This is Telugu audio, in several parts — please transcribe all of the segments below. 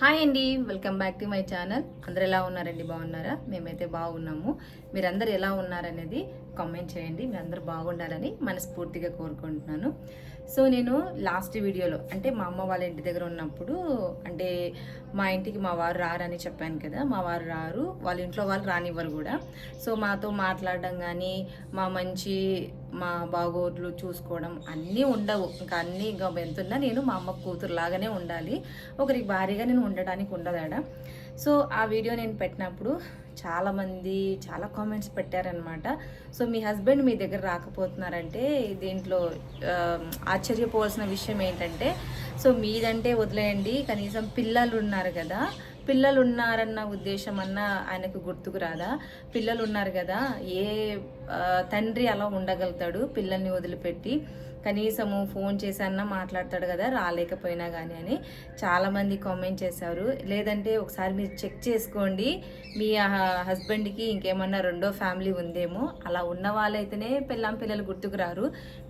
హాయ్ అండి welcome back to my channel అందరు ఎలా ఉన్నారండి? బాగున్నారా? మేమైతే బాగున్నాము. మీరందరు ఎలా ఉన్నారనేది కామెంట్ చేయండి. మీరందరూ బాగుండాలని మనస్ఫూర్తిగా కోరుకుంటున్నాను. సో నేను లాస్ట్ వీడియోలో అంటే మా అమ్మ వాళ్ళ ఇంటి దగ్గర ఉన్నప్పుడు అంటే మా ఇంటికి మా వారు రారని చెప్పాను కదా మా వారు రారు వాళ్ళ ఇంట్లో వాళ్ళు రానివ్వరు కూడా. సో మాతో మాట్లాడడం కానీ మా మంచి మా బాగోట్లు చూసుకోవడం అన్నీ ఉండవు. ఇంకా అన్నీ ఇంకా ఎంతున్నా నేను మా అమ్మ కూతురు లాగానే ఉండాలి. ఒకరికి భారీగా నేను ఉండడానికి ఉండదాడా సో ఆ వీడియో నేను పెట్టినప్పుడు చాలామంది చాలా కామెంట్స్ పెట్టారనమాట సో మీ హస్బెండ్ మీ దగ్గర రాకపోతున్నారంటే దీంట్లో ఆశ్చర్యపోవాల్సిన విషయం ఏంటంటే సో మీదంటే వదిలేయండి కనీసం పిల్లలు ఉన్నారు కదా పిల్లలు ఉన్నారన్న ఉద్దేశం అన్న ఆయనకు గుర్తుకు రాదా? పిల్లలు ఉన్నారు కదా ఏ తండ్రి అలా ఉండగలుగుతాడు పిల్లల్ని వదిలిపెట్టి? కనీసము ఫోన్ చేశానన్నా మాట్లాడతాడు కదా రాలేకపోయినా కానీ అని చాలామంది కామెంట్ చేశారు. లేదంటే ఒకసారి మీరు చెక్ చేసుకోండి మీ హస్బెండ్కి ఇంకేమన్నా రెండో ఫ్యామిలీ ఉందేమో? అలా ఉన్న వాళ్ళైతేనే పిల్లం పిల్లలు గుర్తుకు రారు.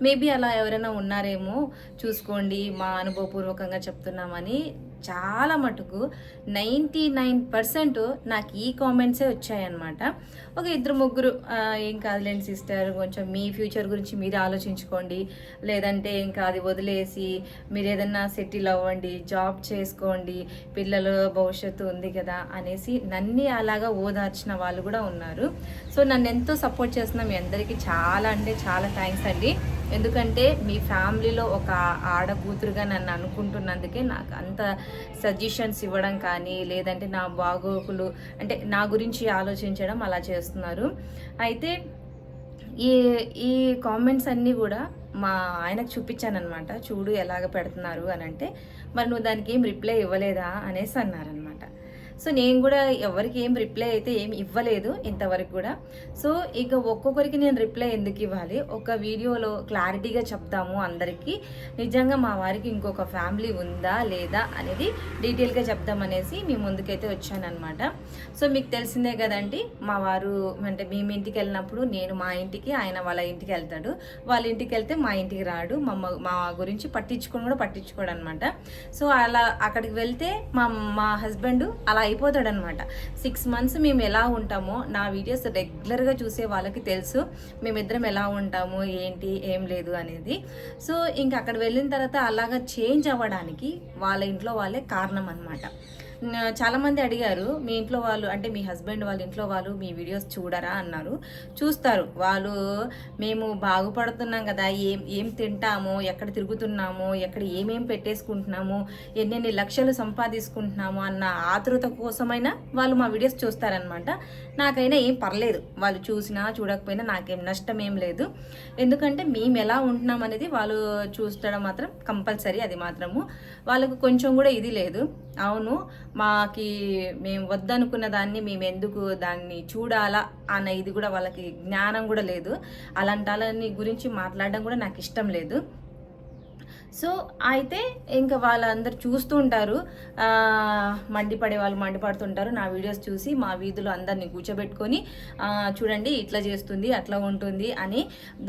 మేబీ అలా ఎవరైనా ఉన్నారేమో చూసుకోండి మా అనుభవపూర్వకంగా చెప్తున్నామని చాలా మటుకు నైంటీ నైన్ పర్సెంట్ నాకు ఈ కామెంట్సే వచ్చాయన్నమాట. ఒక ఇద్దరు ముగ్గురు ఏం కాదులేండి సిస్టర్ కొంచెం మీ ఫ్యూచర్ గురించి మీరు ఆలోచించుకోండి. లేదంటే ఇంకా అది వదిలేసి మీరు ఏదన్నా సెటిల్ అవ్వండి జాబ్ చేసుకోండి పిల్లల భవిష్యత్తు ఉంది కదా అనేసి నన్ను అలాగా ఓదార్చిన వాళ్ళు కూడా ఉన్నారు. సో నన్ను ఎంతో సపోర్ట్ చేస్తున్న మీ అందరికీ చాలా అంటే చాలా థ్యాంక్స్ అండి. ఎందుకంటే మీ ఫ్యామిలీలో ఒక ఆడకూతురుగా నన్ను అనుకుంటున్నందుకే నాకు అంత సజెషన్స్ ఇవ్వడం కానీ లేదంటే నా బాగోకులు అంటే నా గురించి ఆలోచించడం అలా చేస్తున్నారు. అయితే ఈ ఈ కామెంట్స్ అన్నీ కూడా మా ఆయనకు చూపించానమాట చూడు ఎలాగ పెడుతున్నారు అని అంటే మరి నువ్వు దానికి ఏం రిప్లై ఇవ్వలేదా? అనేసి అన్నారనమాట సో నేను కూడా ఎవరికి ఏం రిప్లై అయితే ఏం ఇవ్వలేదు ఇంతవరకు కూడా. సో ఇక ఒక్కొక్కరికి నేను రిప్లై ఎందుకు ఇవ్వాలి? ఒక వీడియోలో క్లారిటీగా చెప్తాము అందరికీ. నిజంగా మా వారికి ఇంకొక ఫ్యామిలీ ఉందా లేదా అనేది డీటెయిల్గా చెప్దామనేసి మీ ముందుకైతే వచ్చానమాట సో మీకు తెలిసిందే కదండి మా వారు అంటే మేము ఇంటికి వెళ్ళినప్పుడు నేను మా ఇంటికి ఆయన వాళ్ళ ఇంటికి వెళ్తాడు. వాళ్ళ ఇంటికి వెళ్తే మా ఇంటికి రాడు. మా మా గురించి పట్టించుకొని కూడా పట్టించుకోడు అనమాట సో అలా అక్కడికి వెళ్తే మా మా హస్బెండ్ అలా అయిపోతాడనమాట. సిక్స్ మంత్స్ మేము ఎలా ఉంటామో నా వీడియోస్ రెగ్యులర్గా చూసే వాళ్ళకి తెలుసు మేమిద్దరం ఎలా ఉంటాము ఏంటి ఏం లేదు అనేది. సో ఇంక అక్కడ వెళ్ళిన తర్వాత అలాగా చేంజ్ అవ్వడానికి వాళ్ళ ఇంట్లో వాళ్ళే కారణం అనమాట చాలామంది అడిగారు మీ ఇంట్లో వాళ్ళు అంటే మీ హస్బెండ్ వాళ్ళ ఇంట్లో వాళ్ళు మీ వీడియోస్ చూడరా? అన్నారు. చూస్తారు. వాళ్ళు మేము బాగుపడుతున్నాం కదా ఏం ఏం తింటాము ఎక్కడ తిరుగుతున్నాము ఎక్కడ ఏమేం పెట్టేసుకుంటున్నాము ఎన్నెన్ని లక్షలు సంపాదించుకుంటున్నాము అన్న ఆతృత కోసమైనా వాళ్ళు మా వీడియోస్ చూస్తారనమాట నాకైనా ఏం పర్లేదు. వాళ్ళు చూసినా చూడకపోయినా నాకేం నష్టం ఏం లేదు. ఎందుకంటే మేము ఎలా ఉంటున్నాం అనేది వాళ్ళు చూస్తడం మాత్రం కంపల్సరీ అది మాత్రము. వాళ్ళకు కొంచెం కూడా ఇది లేదు. అవును మాకి మేము వద్దనుకున్న దాన్ని మేము ఎందుకు దాన్ని చూడాలా అన్న ఇది కూడా వాళ్ళకి జ్ఞానం కూడా లేదు. అలాంటి వాళ్ళని గురించి మాట్లాడడం కూడా నాకు ఇష్టం లేదు. సో అయితే ఇంకా వాళ్ళందరూ చూస్తూ ఉంటారు. మండిపడే వాళ్ళు మండిపడుతుంటారు. నా వీడియోస్ చూసి మా వీధిలో అందరినీ కూర్చోబెట్టుకొని చూడండి ఇట్లా చేస్తుంది అట్లా ఉంటుంది అని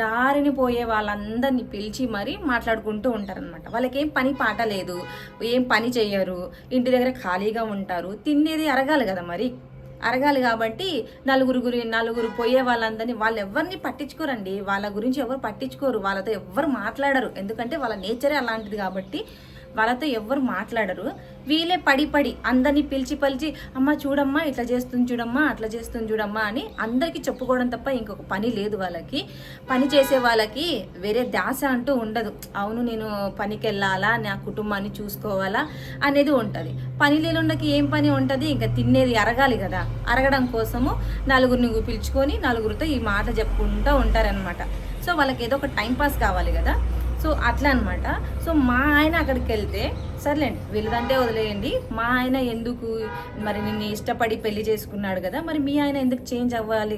దారిని పోయే వాళ్ళందరినీ పిలిచి మరీ మాట్లాడుకుంటూ ఉంటారనమాట వాళ్ళకేం పని పాట లేదు ఏం పని చేయరు ఇంటి దగ్గర ఖాళీగా ఉంటారు తినేది అరగాలి కదా మరి. అరగాలి కాబట్టి నలుగురు గురి నలుగురు పోయే వాళ్ళందరినీ వాళ్ళు ఎవరిని పట్టించుకోరండి. వాళ్ళ గురించి ఎవరు పట్టించుకోరు. వాళ్ళతో ఎవ్వరు మాట్లాడరు. ఎందుకంటే వాళ్ళ నేచరే అలాంటిది కాబట్టి వాళ్ళతో ఎవ్వరు మాట్లాడరు. వీళ్ళే పడి పడి అందరినీ పిలిచి పలిచి అమ్మ చూడమ్మా ఇట్లా చేస్తుంది చూడమ్మా అట్లా చేస్తుంది చూడమ్మా అని అందరికీ చెప్పుకోవడం తప్ప ఇంకొక పని లేదు వాళ్ళకి. పని చేసే వాళ్ళకి వేరే ధ్యాస అంటూ ఉండదు. అవును నేను పనికి వెళ్ళాలా నా కుటుంబాన్ని చూసుకోవాలా? అనేది ఉంటుంది. పని లేనుండకి ఏం పని ఉంటుంది? ఇంకా తినేది అరగాలి కదా. అరగడం కోసము నలుగురిని పిలుచుకొని నలుగురితో ఈ మాట చెప్పుకుంటూ ఉంటారనమాట సో వాళ్ళకి ఏదో ఒక టైం పాస్ కావాలి కదా. సో అట్లా అనమాట సో మా ఆయన అక్కడికి వెళ్తే సర్లేండి వీళ్ళదంటే వదిలేయండి. మా ఆయన ఎందుకు మరి నిన్ను ఇష్టపడి పెళ్ళి చేసుకున్నాడు కదా మరి మీ ఆయన ఎందుకు చేంజ్ అవ్వాలి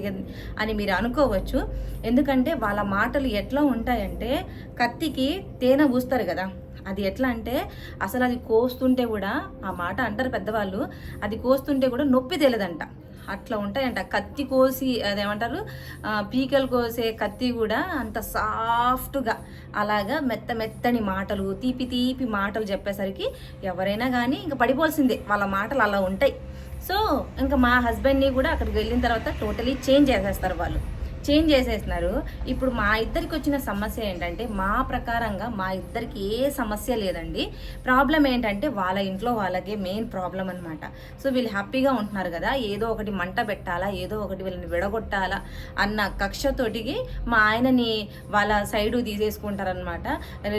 అని మీరు అనుకోవచ్చు. ఎందుకంటే వాళ్ళ మాటలు ఎట్లా ఉంటాయంటే కత్తికి తేనె పూస్తారు కదా. అది ఎట్లా అంటే అసలు అది కోస్తుంటే కూడా ఆ మాట అంటారు పెద్దవాళ్ళు అది కోస్తుంటే కూడా నొప్పి తెలియదంట అట్లా ఉంటాయంట. కత్తి కోసి అదేమంటారు? పీకలు కోసే కత్తి కూడా అంత సాఫ్ట్గా అలాగా మెత్త మెత్తని మాటలు తీపి తీపి మాటలు చెప్పేసరికి ఎవరైనా కానీ ఇంకా పడిపోవాల్సిందే. వాళ్ళ మాటలు అలా ఉంటాయి. సో ఇంకా మా హస్బెండ్ని కూడా అక్కడికి వెళ్ళిన తర్వాత టోటలీ చేంజ్ చేసేస్తారు వాళ్ళు. చేంజ్ చేసేస్తున్నారు. ఇప్పుడు మా ఇద్దరికి వచ్చిన సమస్య ఏంటంటే మా ప్రకారంగా మా ఇద్దరికి ఏ సమస్య లేదండి. ప్రాబ్లం ఏంటంటే వాళ్ళ ఇంట్లో వాళ్ళకే మెయిన్ ప్రాబ్లం అనమాట సో వీళ్ళు హ్యాపీగా ఉంటున్నారు కదా ఏదో ఒకటి మంట పెట్టాలా ఏదో ఒకటి వీళ్ళని విడగొట్టాలా అన్న కక్షతోటికి మా ఆయనని వాళ్ళ సైడు తీసేసుకుంటారనమాట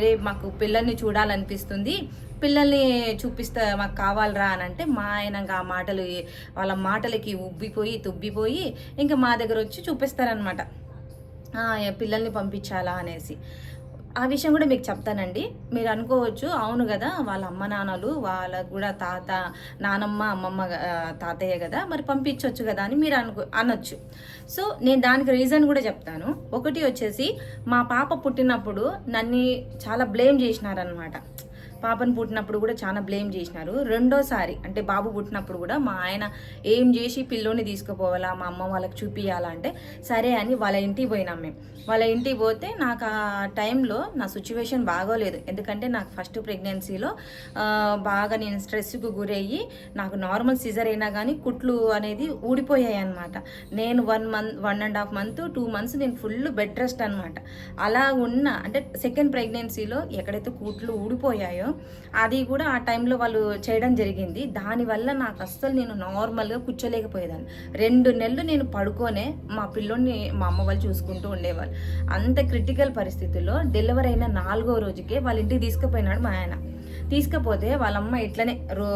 రేపు మాకు పిల్లల్ని చూడాలనిపిస్తుంది. పిల్లల్ని చూపిస్తా మాకు కావాలరా అని అంటే మా ఆయన ఇంకా ఆ మాటలు వాళ్ళ మాటలకి ఉబ్బిపోయి తుబ్బిపోయి ఇంకా మా దగ్గర వచ్చి చూపిస్తారనమాట పిల్లల్ని పంపించాలా అనేసి. ఆ విషయం కూడా మీకు చెప్తానండి. మీరు అనుకోవచ్చు అవును కదా వాళ్ళ అమ్మ నాన్నలు వాళ్ళకు కూడా తాత నానమ్మ అమ్మమ్మ తాతయ్య కదా మరి పంపించవచ్చు కదా అని మీరు అనుకో అనొచ్చు. సో నేను దానికి రీజన్ కూడా చెప్తాను. ఒకటి వచ్చేసి మా పాప పుట్టినప్పుడు నన్ను చాలా బ్లేమ్ చేసినారనమాట పాపను పుట్టినప్పుడు కూడా చాలా బ్లేమ్ చేసినారు. రెండోసారి అంటే బాబు పుట్టినప్పుడు కూడా మా ఆయన ఏం చేసి పిల్లోని తీసుకుపోవాలా మా అమ్మ వాళ్ళకి చూపించాలా అంటే సరే అని వాళ్ళ ఇంటికి పోయినాం మేము. వాళ్ళ ఇంటికి పోతే నాకు ఆ టైంలో నా సిచ్యువేషన్ బాగోలేదు. ఎందుకంటే నాకు ఫస్ట్ ప్రెగ్నెన్సీలో బాగా నేను స్ట్రెస్కు గురయ్యి నాకు నార్మల్ సిజర్ అయినా కానీ కుట్లు అనేది ఊడిపోయాయి అనమాట నేను one month one and half month two months నేను ఫుల్ బెడ్ రెస్ట్ అనమాట అలా ఉన్న అంటే సెకండ్ ప్రెగ్నెన్సీలో ఎక్కడైతే కుట్లు ఊడిపోయాయో అది కూడా ఆ టైంలో వాళ్ళు చేయడం జరిగింది. దానివల్ల నాకు అస్సలు నేను నార్మల్గా కూర్చోలేకపోయేదాన్ని. రెండు నెలలు నేను పడుకోనే మా పిల్లోని మా అమ్మ వాళ్ళు చూసుకుంటూ ఉండేవాళ్ళు. అంత క్రిటికల్ పరిస్థితుల్లో డెలివరీ అయిన నాలుగో రోజుకే వాళ్ళ ఇంటికి తీసుకుపోయినాడు మా ఆయన. తీసుకపోతే వాళ్ళమ్మ ఇట్లనే రో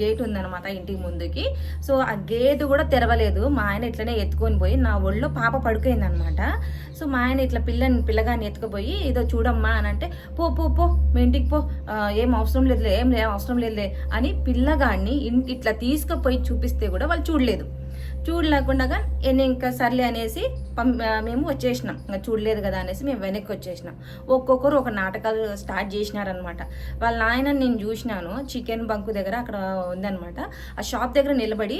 గేట్ ఉందన్నమాట ఇంటికి ముందుకి. సో ఆ గేట్ కూడా తెరవలేదు. మా ఆయన ఇట్లనే ఎత్తుకొని పోయి నా ఒళ్ళో పాప పడుకోయిందనమాట సో మా ఆయన ఇట్లా పిల్లని పిల్లగాని ఎత్తుకుపోయి ఏదో చూడమ్మా అని అంటే పో పో పో మీ ఇంటికి పో. ఏం అవసరం లేదులే ఏం అవసరం లేదులే అని పిల్లగాడిని ఇన్- ఇట్లా తీసుకుపోయి చూపిస్తే కూడా వాళ్ళు చూడలేదు. చూడలేకుండా నేను ఇంకా సర్లే అనేసి పం మేము వచ్చేసినాం. ఇంకా చూడలేదు కదా అనేసి మేము వెనక్కి వచ్చేసినాం. ఒక్కొక్కరు ఒక నాటకాలు స్టార్ట్ చేసినారనమాట వాళ్ళ నాయన నేను చూసినాను. చికెన్ బంకు దగ్గర అక్కడ ఉందన్నమాట. ఆ షాప్ దగ్గర నిలబడి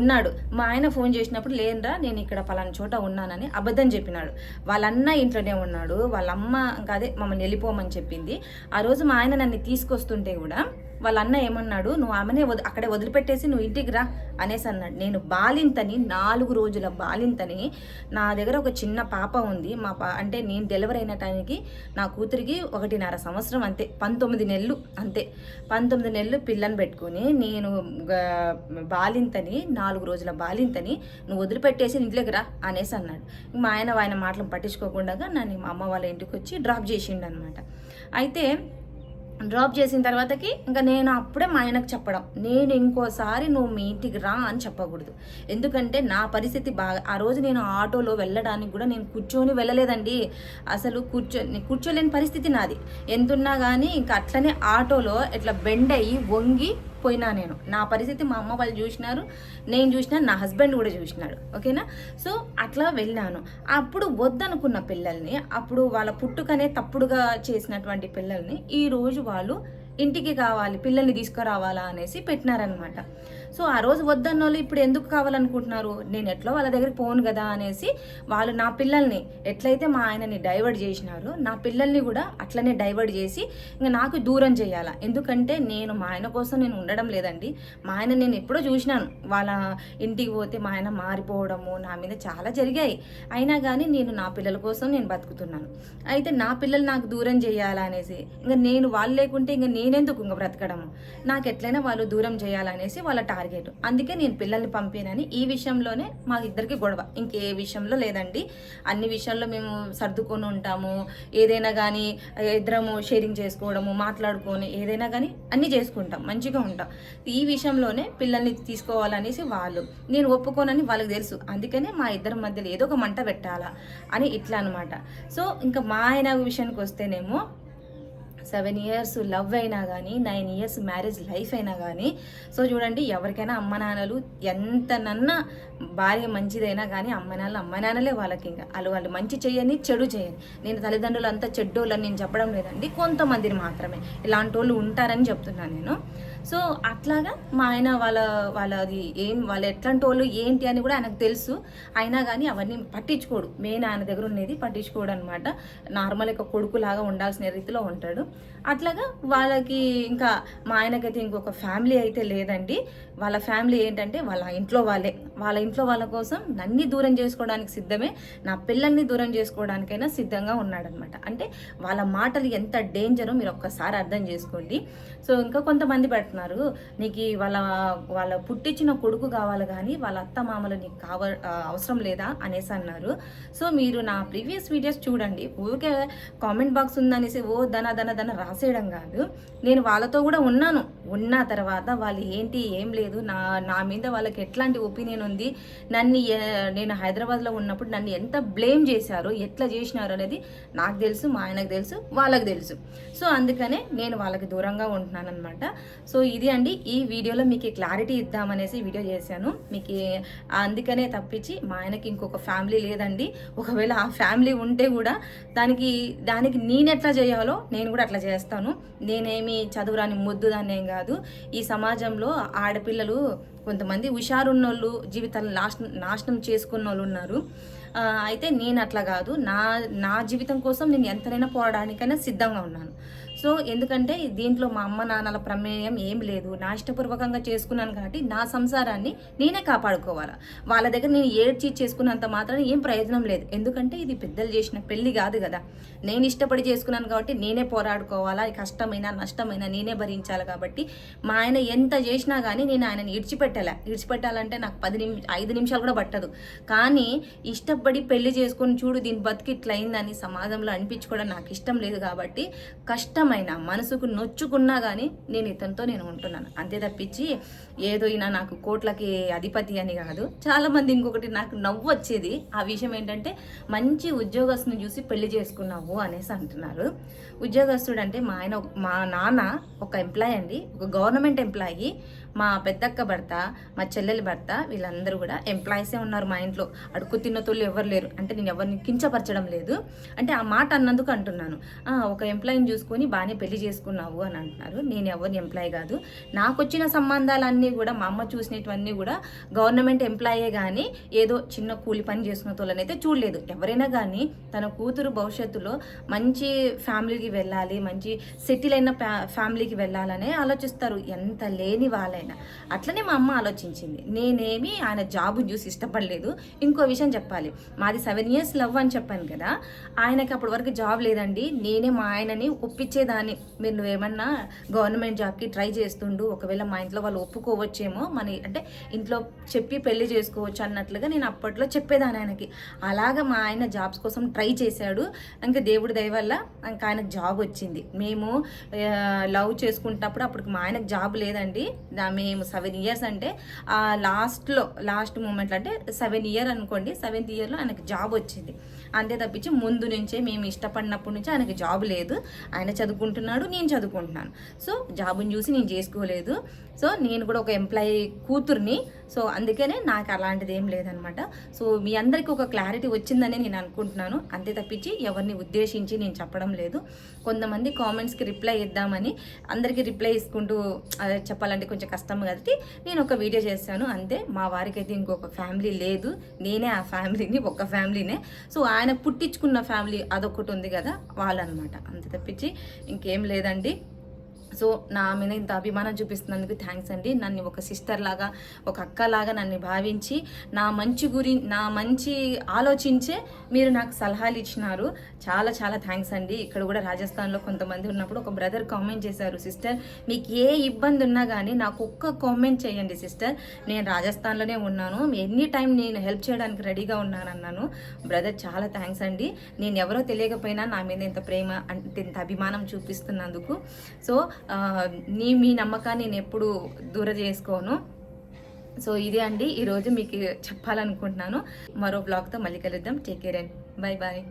ఉన్నాడు. మా ఆయన ఫోన్ చేసినప్పుడు లేనరా నేను ఇక్కడ పలానా చోట ఉన్నానని అబద్ధం చెప్పినాడు. వాళ్ళన్న ఇంట్లోనే ఉన్నాడు. వాళ్ళ అమ్మ ఇంకా అదే మమ్మల్ని వెళ్ళిపోమని చెప్పింది. ఆ రోజు మా ఆయన నన్ను తీసుకొస్తుంటే కూడా వాళ్ళ అన్న ఏమన్నాడు నువ్వు ఆమెనే వద అక్కడే వదిలిపెట్టేసి నువ్వు ఇంటికి రా అనేసి అన్నాడు. నేను బాలింతని నాలుగు రోజుల బాలింతని నా దగ్గర ఒక చిన్న పాప ఉంది. మా పా అంటే నేను డెలివరీ అయిన టైంకి నా కూతురికి ఒకటిన్నర సంవత్సరం అంతే పంతొమ్మిది నెలలు అంతే. పంతొమ్మిది నెలలు పిల్లని పెట్టుకుని నేను బాలింతని నాలుగు రోజుల బాలింతని నువ్వు వదిలిపెట్టేసి ఇంట్లోకి రా అనేసి అన్నాడు. మా ఆయన ఆయన మాటలు పట్టించుకోకుండా నన్ను మా అమ్మ వాళ్ళ ఇంటికి వచ్చి డ్రాప్ చేసిండు అనమాట అయితే డ్రాప్ చేసిన తర్వాతకి ఇంకా నేను అప్పుడే మా ఆయనకు చెప్పడం నేను ఇంకోసారి నువ్వు మీ ఇంటికి రా అని చెప్పకూడదు. ఎందుకంటే నా పరిస్థితి బాగా ఆ రోజు నేను ఆటోలో వెళ్ళడానికి కూడా నేను కూర్చొని వెళ్ళలేదండి. అసలు కూర్చో కూర్చోలేని పరిస్థితి నాది. ఎంతున్నా కానీ ఇంకా అట్లనే ఆటోలో ఇట్లా బెండ్ అయ్యి వంగి పోయినా నేను. నా పరిస్థితి మా అమ్మ వాళ్ళు చూసినారు నేను చూసిన నా హస్బెండ్ కూడా చూసినాడు. ఓకేనా? సో అట్లా వెళ్ళాను. అప్పుడు వద్దనుకున్న పిల్లల్ని అప్పుడు వాళ్ళ పుట్టుకనే తప్పుడుగా చేసినటువంటి పిల్లల్ని ఈరోజు వాళ్ళు ఇంటికి కావాలి పిల్లల్ని తీసుకురావాలా అనేసి పెట్టినారనమాట సో ఆ రోజు వద్దన్న వాళ్ళు ఇప్పుడు ఎందుకు కావాలనుకుంటున్నారు? నేను ఎట్లా వాళ్ళ దగ్గరికి పోను కదా అనేసి వాళ్ళు నా పిల్లల్ని ఎట్లయితే మా ఆయనని డైవర్ట్ చేసినారో నా పిల్లల్ని కూడా అట్లనే డైవర్ట్ చేసి ఇంకా నాకు దూరం చేయాలా? ఎందుకంటే నేను మా ఆయన కోసం నేను ఉండడం లేదండి. మా ఆయన నేను ఎప్పుడో చూసినాను. వాళ్ళ ఇంటికి పోతే మా ఆయన మారిపోవడము నా మీద చాలా జరిగాయి. అయినా కానీ నేను నా పిల్లల కోసం నేను బతుకుతున్నాను. అయితే నా పిల్లలు నాకు దూరం చేయాలా అనేసి ఇంకా నేను వాళ్ళు లేకుంటే ఇంకా నేనెందుకు ఇంకా బ్రతకడము? నాకు ఎట్లయినా వాళ్ళు దూరం చేయాలనేసి వాళ్ళ టార్గెట్ అందుకే నేను పిల్లల్ని పంపానని ఈ విషయంలోనే మా ఇద్దరికి గొడవ. ఇంకే విషయంలో లేదండి. అన్ని విషయాల్లో మేము సర్దుకొని ఉంటాము. ఏదైనా కానీ ఇద్దరము షేరింగ్ చేసుకోవడము మాట్లాడుకొని ఏదైనా కానీ అన్నీ చేసుకుంటాం. మంచిగా ఉంటాం. ఈ విషయంలోనే పిల్లల్ని తీసుకోవాలనేసి వాళ్ళు. నేను ఒప్పుకోనని వాళ్ళకి తెలుసు. అందుకనే మా ఇద్దరి మధ్యలో ఏదో ఒక మంట పెట్టాలా అని ఇట్లా అనమాట సో ఇంకా మా ఆయన విషయానికి వస్తేనేమో సెవెన్ ఇయర్స్ లవ్ అయినా కానీ నైన్ ఇయర్స్ మ్యారేజ్ లైఫ్ అయినా కానీ సో చూడండి ఎవరికైనా అమ్మ నాన్నలు ఎంతనన్నా భార్య మంచిదైనా కానీ అమ్మ నాన్నలు అమ్మ నాన్నలే వాళ్ళకి ఇంకా. వాళ్ళు వాళ్ళు మంచి చేయని చెడు చేయని. నేను తల్లిదండ్రులు అంతా చెడ్డోళ్ళని నేను చెప్పడం లేదండి కొంతమందిని మాత్రమే. ఇలాంటి వాళ్ళు ఉంటారని చెప్తున్నాను నేను. సో అట్లాగా మా ఆయన వాళ్ళ వాళ్ళది ఏం వాళ్ళు ఎట్లాంటి వాళ్ళు ఏంటి అని కూడా ఆయనకు తెలుసు. అయినా కానీ అవన్నీ పట్టించుకోడు. మెయిన్ ఆయన దగ్గర ఉన్నది పట్టించుకోడు అనమాట నార్మల్ ఒక కొడుకులాగా ఉండాల్సిన రీతిలో ఉంటాడు. అట్లాగా వాళ్ళకి ఇంకా మా ఆయనకైతే ఇంకొక ఫ్యామిలీ అయితే లేదండి. వాళ్ళ ఫ్యామిలీ ఏంటంటే వాళ్ళ ఇంట్లో వాళ్ళే. వాళ్ళ ఇంట్లో వాళ్ళ కోసం నన్ని దూరం చేసుకోవడానికి సిద్ధమే. నా పిల్లల్ని దూరం చేసుకోవడానికైనా సిద్ధంగా ఉన్నాడనమాట అంటే వాళ్ళ మాటలు ఎంత డేంజరో మీరు ఒక్కసారి అర్థం చేసుకోండి. సో ఇంకా కొంతమంది పెడుతున్నారు. నీకు వాళ్ళ వాళ్ళ పుట్టించిన కొడుకు కావాలి కానీ వాళ్ళ అత్త మామలు నీకు కావ అవసరం లేదా అనేసి అన్నారు. సో మీరు నా ప్రీవియస్ వీడియోస్ చూడండి. ఊరికే కామెంట్ బాక్స్ ఉందనేసి ఓ దన ధన ధన రాసేయడం కాదు. నేను వాళ్ళతో కూడా ఉన్నాను. ఉన్న తర్వాత వాళ్ళు ఏంటి ఏం లేదు నా నా మీద వాళ్ళకి ఎట్లాంటి ఒపీనియన్ ఉంది నన్ను ఏ- నేను హైదరాబాద్లో ఉన్నప్పుడు నన్ను ఎంత బ్లేమ్ చేశారు ఎట్లా చేసినారు అనేది నాకు తెలుసు మా ఆయనకు తెలుసు వాళ్ళకి తెలుసు. సో అందుకనే నేను వాళ్ళకి దూరంగా ఉంటున్నాను అనమాట సో ఇది అండి ఈ వీడియోలో మీకు క్లారిటీ ఇద్దామనేసి వీడియో చేశాను. మీకు అందుకనే తప్పించి మా ఆయనకి ఇంకొక ఫ్యామిలీ లేదండి. ఒకవేళ ఆ ఫ్యామిలీ ఉంటే కూడా దానికి దానికి నేను ఎట్లా చేయాలో నేను కూడా అట్లా చేస్తాను. నేనేమి చదువురాని ముద్దు దాన్ని ఏం కాదు. ఈ సమాజంలో ఆడపిల్లలు కొంతమంది హుషారున్నోళ్ళు జీవితాన్ని లాస్ట్ నాశనం చేసుకున్న వాళ్ళు ఉన్నారు అయితే నేను అట్లా కాదు. నా నా జీవితం కోసం నేను ఎంతనైనా పోవడానికైనా సిద్ధంగా ఉన్నాను. సో ఎందుకంటే దీంట్లో మా అమ్మ నాన్నల ప్రమేయం ఏం లేదు. నా ఇష్టపూర్వకంగా చేసుకున్నాను కాబట్టి నా సంసారాన్ని నేనే కాపాడుకోవాలి. వాళ్ళ దగ్గర నేను ఏడ్చి చేసుకున్నంత మాత్రం ఏం ప్రయోజనం లేదు. ఎందుకంటే ఇది పెద్దలు చేసిన పెళ్ళి కాదు కదా. నేను ఇష్టపడి చేసుకున్నాను కాబట్టి నేనే పోరాడుకోవాలా. కష్టమైనా నష్టమైనా నేనే భరించాలి కాబట్టి మా ఆయన ఎంత చేసినా కానీ నేను ఆయనని ఇడిచిపెట్టాలా. ఇడిచిపెట్టాలంటే నాకు పది నిమి ఐదు నిమిషాలు కూడా పట్టదు. కానీ ఇష్టపడి పెళ్ళి చేసుకుని చూడు దీని బతికి ఇట్లయిందని సమాజంలో అనిపించుకోవడం నాకు ఇష్టం లేదు కాబట్టి కష్టం కష్టమైన మనసుకు నొచ్చుకున్నా కానీ నేను ఇతనితో నేను ఉంటున్నాను. అంతే తప్పించి ఏదో ఈయన నాకు కోట్లకి అధిపతి అని కాదు. చాలామంది ఇంకొకటి నాకు నవ్వు వచ్చేది. ఆ విషయం ఏంటంటే మంచి ఉద్యోగస్తుని చూసి పెళ్ళి చేసుకున్నావు అనేసి అంటున్నారు. ఉద్యోగస్తుడు అంటే మా ఆయన మా నాన్న ఒక ఎంప్లాయ్ అండి. ఒక గవర్నమెంట్ ఎంప్లాయీ మా పెద్దక్క భర్త మా చెల్లెలి భర్త వీళ్ళందరూ కూడా ఎంప్లాయీసే ఉన్నారు మా ఇంట్లో. అడుక్కు తిన్న తోళ్ళు ఎవరు లేరు. అంటే నేను ఎవరిని కించపరచడం లేదు. అంటే ఆ మాట అన్నందుకు అంటున్నాను. ఒక ఎంప్లాయీని చూసుకొని బాగానే పెళ్ళి చేసుకున్నావు అని అంటున్నారు. నేను ఎవరిని ఎంప్లాయీ కాదు. నాకు వచ్చిన సంబంధాలన్నీ కూడా మా అమ్మ చూసినటువన్నీ కూడా గవర్నమెంట్ ఎంప్లాయే కానీ ఏదో చిన్న కూలి పని చేసుకున్న తోళ్ళనైతే చూడలేదు. ఎవరైనా కానీ తన కూతురు భవిష్యత్తులో మంచి ఫ్యామిలీకి వెళ్ళాలి మంచి సెటిల్ అయిన ఫ్యా ఫ్యామిలీకి వెళ్ళాలనే ఆలోచిస్తారు. ఎంత లేని వాళ్ళైనా అట్లనే మా అమ్మ ఆలోచించింది. నేనేమి ఆయన జాబు చూసి ఇష్టపడలేదు. ఇంకో విషయం చెప్పాలి. మాది సెవెన్ ఇయర్స్ లవ్ అని చెప్పాను కదా. ఆయనకి అప్పటి వరకు జాబ్ లేదండి. నేనే మా ఆయనని ఒప్పించేదాన్ని. మీరు నువ్వేమన్నా గవర్నమెంట్ జాబ్కి ట్రై చేస్తుండు ఒకవేళ మా ఇంట్లో వాళ్ళు ఒప్పుకోవచ్చేమో మన అంటే ఇంట్లో చెప్పి పెళ్ళి చేసుకోవచ్చు అన్నట్లుగా నేను అప్పట్లో చెప్పేదాన్ని ఆయనకి. అలాగా మా ఆయన జాబ్స్ కోసం ట్రై చేశాడు. ఇంకా దేవుడి దయ వల్ల ఇంకా ఆయనకు జాబ్ వచ్చింది. మేము లవ్ చేసుకుంటప్పుడు అప్పటికి మా ఆయనకు జాబ్ లేదండి. దా- మేము సెవెన్ ఇయర్స్ అంటే ఆ లాస్ట్లో లాస్ట్ మూమెంట్లో అంటే సెవెన్ ఇయర్ అనుకోండి సెవెంత్ ఇయర్లో ఆయనకు జాబ్ వచ్చింది. అంతే తప్పించి ముందు నుంచే మేము ఇష్టపడినప్పటి నుంచి ఆయనకి జాబ్ లేదు. ఆయన చదువుకుంటున్నాడు నేను చదువుకుంటున్నాను. సో జాబుని చూసి నేను చేసుకోలేదు. సో నేను కూడా ఒక ఎంప్లాయీ కూతుర్ని సో అందుకనే నాకు అలాంటిది ఏం లేదనమాట. సో మీ అందరికీ ఒక క్లారిటీ వచ్చిందని నేను అనుకుంటున్నాను. అంతే తప్పించి ఎవరిని ఉద్దేశించి నేను చెప్పడం లేదు. కొంతమంది కామెంట్స్కి రిప్లై ఇద్దామని అందరికీ రిప్లై ఇసుకుంటూ అదే చెప్పాలంటే కొంచెం కష్టం కాబట్టి నేను ఒక వీడియో చేశాను. అంతే మా వారికి అయితే ఇంకొక ఫ్యామిలీ లేదు. నేనే ఆ ఫ్యామిలీని ఒక ఫ్యామిలీనే. సో ఆయన పుట్టించుకున్న ఫ్యామిలీ అదొకటి ఉంది కదా వాళ్ళనమాట. అంతే తప్పించి ఇంకేం లేదండి. సో నా మీద ఇంత అభిమానం చూపిస్తున్నందుకు థ్యాంక్స్ అండి. నన్ను ఒక సిస్టర్ లాగా ఒక అక్క లాగా నన్ను భావించి నా మంచి గురి నా మంచి ఆలోచించే మీరు నాకు సలహాలు ఇచ్చినారు. చాలా చాలా థ్యాంక్స్ అండి. ఇక్కడ కూడా రాజస్థాన్లో కొంతమంది ఉన్నప్పుడు ఒక బ్రదర్ కామెంట్ చేశారు సిస్టర్ మీకు ఏ ఇబ్బంది ఉన్నా కానీ నాకు ఒక్క కామెంట్ చేయండి సిస్టర్. నేను రాజస్థాన్లోనే ఉన్నాను. ఎనీ టైం నేను హెల్ప్ చేయడానికి రెడీగా ఉన్నాను అన్నాను బ్రదర్ చాలా థ్యాంక్స్ అండి. నేను ఎవరో తెలియకపోయినా నా మీద ఇంత ప్రేమ అంటే ఇంత అభిమానం చూపిస్తున్నందుకు. సో నీ మీ నమ్మకాన్ని నేను ఎప్పుడు దూర చేసుకోను. సో ఇదే అండి. ఈరోజు మీకు చెప్పాలనుకుంటున్నాను. మరో బ్లాగ్తో మళ్ళీ కలుద్దాం. Take care and bye bye